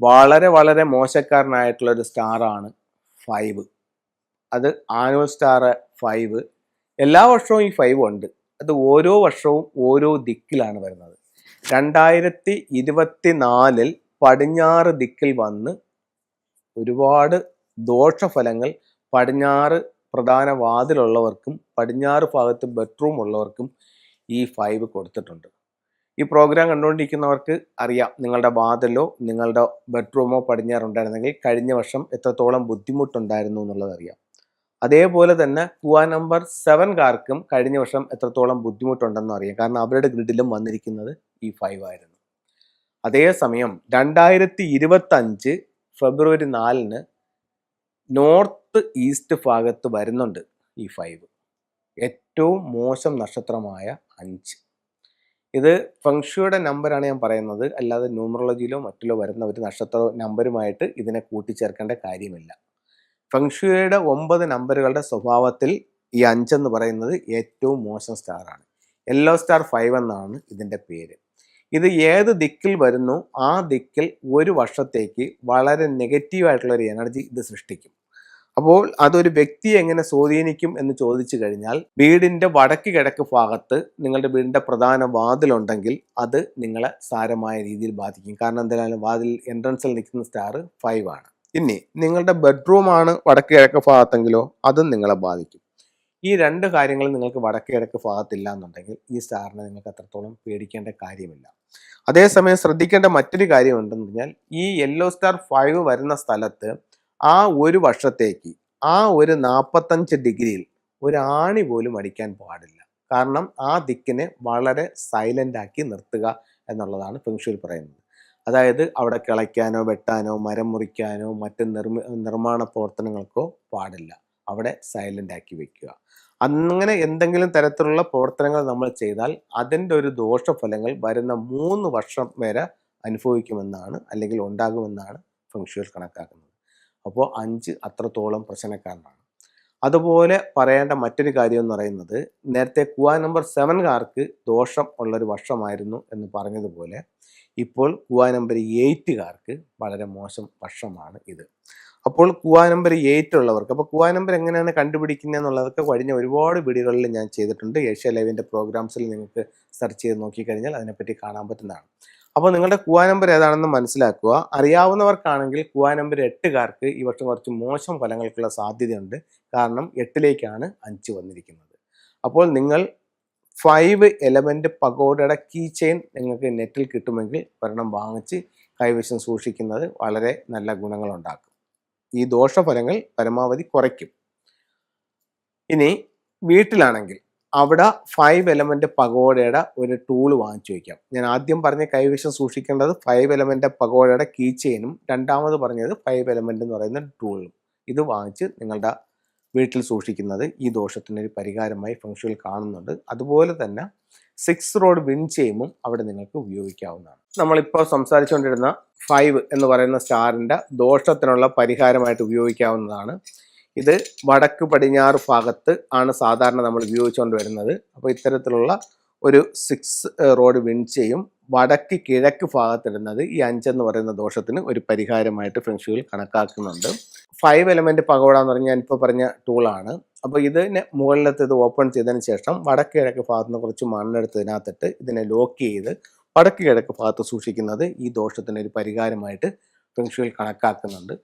വളരെ വളരെ മോശക്കാരനായിട്ടുള്ള ഒരു സ്റ്റാറാണ് ഫൈവ് അത് ആനുവൽ സ്റ്റാർ ഫൈവ് എല്ലാ വർഷവും ഈ ഫൈവ് ഉണ്ട്. അത് ഓരോ വർഷവും ഓരോ ദിക്കിലാണ് വരുന്നത്. രണ്ടായിരത്തി ഇരുപത്തി നാലിൽ പടിഞ്ഞാറ് ദിക്കിൽ വന്ന് ഒരുപാട് ദോഷഫലങ്ങൾ പടിഞ്ഞാറ് പ്രധാന വാതിലുള്ളവർക്കും പടിഞ്ഞാറ് ഭാഗത്ത് ബെഡ്റൂം ഉള്ളവർക്കും ഈ ഫൈവ് കൊടുത്തിട്ടുണ്ട്. ഈ പ്രോഗ്രാം കണ്ടുകൊണ്ടിരിക്കുന്നവർക്ക് അറിയാം നിങ്ങളുടെ വാതിലോ നിങ്ങളുടെ ബെഡ്റൂമോ പടിഞ്ഞാറുണ്ടായിരുന്നെങ്കിൽ കഴിഞ്ഞ വർഷം എത്രത്തോളം ബുദ്ധിമുട്ടുണ്ടായിരുന്നു എന്നുള്ളത് അറിയാം. അതേപോലെ തന്നെ കുവ നമ്പർ സെവൻകാർക്കും കഴിഞ്ഞ വർഷം എത്രത്തോളം ബുദ്ധിമുട്ടുണ്ടെന്ന് അറിയാം. കാരണം അവരുടെ ഗ്രിഡിലും വന്നിരിക്കുന്നത് ഈ ഫൈവ് ആയിരുന്നു. അതേസമയം രണ്ടായിരത്തി ഇരുപത്തി അഞ്ച് ഫെബ്രുവരി നാലിന് നോർത്ത് ഈസ്റ്റ് ഭാഗത്ത് വരുന്നുണ്ട് ഈ ഫൈവ് ഏറ്റവും മോശം നക്ഷത്രമായ അഞ്ച്. ഇത് ഫംഗ്ഷയുടെ നമ്പറാണ് ഞാൻ പറയുന്നത്. അല്ലാതെ ന്യൂമറോളജിയിലോ മറ്റിലോ വരുന്ന ഒരു നക്ഷത്ര നമ്പരുമായിട്ട് ഇതിനെ കൂട്ടിച്ചേർക്കേണ്ട കാര്യമില്ല. ഫംഗ്ഷയുടെ ഒമ്പത് നമ്പറുകളുടെ സ്വഭാവത്തിൽ ഈ അഞ്ചെന്ന് പറയുന്നത് ഏറ്റവും മോശം സ്റ്റാറാണ് യെല്ലോ സ്റ്റാർ ഫൈവ് എന്നാണ് ഇതിന്റെ പേര്. ഇത് ഏത് ദിക്കിൽ വരുന്നു? ആ ദിക്കിൽ ഒരു വർഷത്തേക്ക് വളരെ നെഗറ്റീവായിട്ടുള്ള ഒരു എനർജി ഇത് സൃഷ്ടിക്കും. അപ്പോൾ അതൊരു വ്യക്തിയെ എങ്ങനെ സ്വാധീനിക്കും എന്ന് ചോദിച്ചു കഴിഞ്ഞാൽ വീടിന്റെ വടക്ക് കിഴക്ക് ഭാഗത്ത് നിങ്ങളുടെ വീടിന്റെ പ്രധാന വാതിലുണ്ടെങ്കിൽ അത് നിങ്ങളെ സാരമായ രീതിയിൽ ബാധിക്കും. കാരണം എന്തായാലും വാതിൽ എൻട്രൻസിൽ നിൽക്കുന്ന സ്റ്റാർ ഫൈവ് ആണ്. ഇനി നിങ്ങളുടെ ബെഡ്റൂം ആണ് വടക്ക് കിഴക്ക് ഭാഗത്തെങ്കിലോ അതും നിങ്ങളെ ബാധിക്കും. ഈ രണ്ട് കാര്യങ്ങളും നിങ്ങൾക്ക് വടക്ക് കിഴക്ക് ഭാഗത്തില്ല എന്നുണ്ടെങ്കിൽ ഈ സ്റ്റാറിനെ നിങ്ങൾക്ക് അത്രത്തോളം പേടിക്കേണ്ട കാര്യമില്ല. അതേസമയം ശ്രദ്ധിക്കേണ്ട മറ്റൊരു കാര്യം ഉണ്ടെന്ന് പറഞ്ഞാൽ ഈ യെല്ലോ സ്റ്റാർ ഫൈവ് വരുന്ന സ്ഥലത്ത് ആ ഒരു വർഷത്തേക്ക് ആ ഒരു നാൽപ്പത്തഞ്ച് ഡിഗ്രിയിൽ ഒരു ആണി പോലും അടിക്കാൻ പാടില്ല. കാരണം ആ ദിക്കിനെ വളരെ സൈലന്റ് ആക്കി നിർത്തുക എന്നുള്ളതാണ് ഫെങ്ഷുവിൽ പറയുന്നത്. അതായത് അവിടെ കിളയ്ക്കാനോ വെട്ടാനോ മരം മുറിക്കാനോ മറ്റ് നിർമ്മി നിർമ്മാണ പ്രവർത്തനങ്ങൾക്കോ പാടില്ല. അവിടെ സൈലന്റ് ആക്കി വെക്കുക. അങ്ങനെ എന്തെങ്കിലും തരത്തിലുള്ള പ്രവർത്തനങ്ങൾ നമ്മൾ ചെയ്താൽ അതിന്റെ ഒരു ദോഷഫലങ്ങൾ വരുന്ന മൂന്ന് വർഷം വരെ അനുഭവിക്കുമെന്നാണ് അല്ലെങ്കിൽ ഉണ്ടാകുമെന്നാണ് ഫെങ്ഷുവൽ കണക്കാക്കുന്നത്. അപ്പോൾ അഞ്ച് അത്രത്തോളം പ്രശ്നക്കാരനാണ്. അതുപോലെ പറയേണ്ട മറ്റൊരു കാര്യം എന്ന് പറയുന്നത് നേരത്തെ കുവ നമ്പർ സെവൻകാർക്ക് ദോഷം ഉള്ളൊരു വർഷമായിരുന്നു എന്ന് പറഞ്ഞതുപോലെ ഇപ്പോൾ കുവ നമ്പർ എയ്റ്റുകാർക്ക് വളരെ മോശം വർഷമാണ് ഇത്. അപ്പോൾ കുവ നമ്പർ എയ്റ്റ് ഉള്ളവർക്ക് അപ്പോൾ കുവ നമ്പർ എങ്ങനെയാണ് കണ്ടുപിടിക്കുന്നത് എന്നുള്ളതൊക്കെ കഴിഞ്ഞ ഒരുപാട് വീഡിയോകളിൽ ഞാൻ ചെയ്തിട്ടുണ്ട്. ഏഷ്യ ലൈവിന്റെ പ്രോഗ്രാംസിൽ നിങ്ങൾക്ക് സെർച്ച് ചെയ്ത് നോക്കിക്കഴിഞ്ഞാൽ അതിനെപ്പറ്റി കാണാൻ പറ്റുന്നതാണ്. അപ്പോൾ നിങ്ങളുടെ കുവാ നമ്പർ ഏതാണെന്ന് മനസ്സിലാക്കുക. അറിയാവുന്നവർക്കാണെങ്കിൽ കുവാ നമ്പർ എട്ടുകാർക്ക് ഈ വർഷം കുറച്ച് മോശം ഫലങ്ങൾക്കുള്ള സാധ്യതയുണ്ട്. കാരണം എട്ടിലേക്കാണ് അഞ്ച് വന്നിരിക്കുന്നത്. അപ്പോൾ നിങ്ങൾ ഫൈവ് എലമെന്റ് പഗോഡയുടെ കീ ചെയിൻ നിങ്ങൾക്ക് നെറ്റിൽ കിട്ടുമെങ്കിൽ ഒരെണ്ണം വാങ്ങിച്ച് കൈവശം സൂക്ഷിക്കുന്നത് വളരെ നല്ല ഗുണങ്ങളുണ്ടാക്കും. ഈ ദോഷഫലങ്ങൾ പരമാവധി കുറയ്ക്കും. ഇനി വീട്ടിലാണെങ്കിൽ അവിടെ ഫൈവ് എലമെന്റ് പഗോഡയുടെ ഒരു ടൂൾ വാങ്ങിച്ചു വയ്ക്കാം. ഞാൻ ആദ്യം പറഞ്ഞ കൈവശം സൂക്ഷിക്കേണ്ടത് ഫൈവ് എലമെന്റ് പഗോഡയുടെ കീ ചെയിനും രണ്ടാമത് പറഞ്ഞത് ഫൈവ് എലമെന്റ് എന്ന് പറയുന്ന ടൂളും ഇത് വാങ്ങിച്ച് നിങ്ങളുടെ വീട്ടിൽ സൂക്ഷിക്കുന്നത് ഈ ദോഷത്തിനൊരു പരിഹാരമായി ഫംഗ്ഷനിൽ കാണുന്നുണ്ട്. അതുപോലെ തന്നെ സിക്സ് റോഡ് വിൻ ചെയ്യുമ്പോൾ അവിടെ നിങ്ങൾക്ക് ഉപയോഗിക്കാവുന്നതാണ്. നമ്മളിപ്പോൾ സംസാരിച്ചുകൊണ്ടിരുന്ന ഫൈവ് എന്ന് പറയുന്ന സ്റ്റാറിന്റെ ദോഷത്തിനുള്ള പരിഹാരമായിട്ട് ഉപയോഗിക്കാവുന്നതാണ്. ഇത് വടക്ക് പടിഞ്ഞാറ് ഭാഗത്ത് ആണ് സാധാരണ നമ്മൾ ഉപയോഗിച്ചുകൊണ്ട് വരുന്നത്. അപ്പോൾ ഇത്തരത്തിലുള്ള ഒരു സിക്സ് റോഡ് വിൻ ചെയ്യും. വടക്ക് കിഴക്ക് ഭാഗത്തിടുന്നത് ഈ അഞ്ചെന്ന് പറയുന്ന ദോഷത്തിന് ഒരു പരിഹാരമായിട്ട് ഫ്രണ്ട്സുകൾ കണക്കാക്കുന്നുണ്ട്. ഫൈവ് എലമെന്റ് പകോട എന്ന് പറഞ്ഞാൽ ഞാനിപ്പോൾ പറഞ്ഞ ടൂളാണ് അപ്പോൾ ഇതിന് മുകളിലത്തെ ഇത് ഓപ്പൺ ചെയ്തതിന് ശേഷം വടക്ക് കിഴക്ക് ഭാഗത്ത് നിന്ന് കുറച്ച് മണ്ണെടുത്ത് ഇതിനകത്തിട്ട് ഇതിനെ ലോക്ക് ചെയ്ത് വടക്ക് കിഴക്ക് ഭാഗത്ത് സൂക്ഷിക്കുന്നത് ഈ ദോഷത്തിന് ഒരു പരിഹാരമായിട്ട് ഫെങ്ഷുവിൽ കണക്കാക്കുന്നുണ്ട്.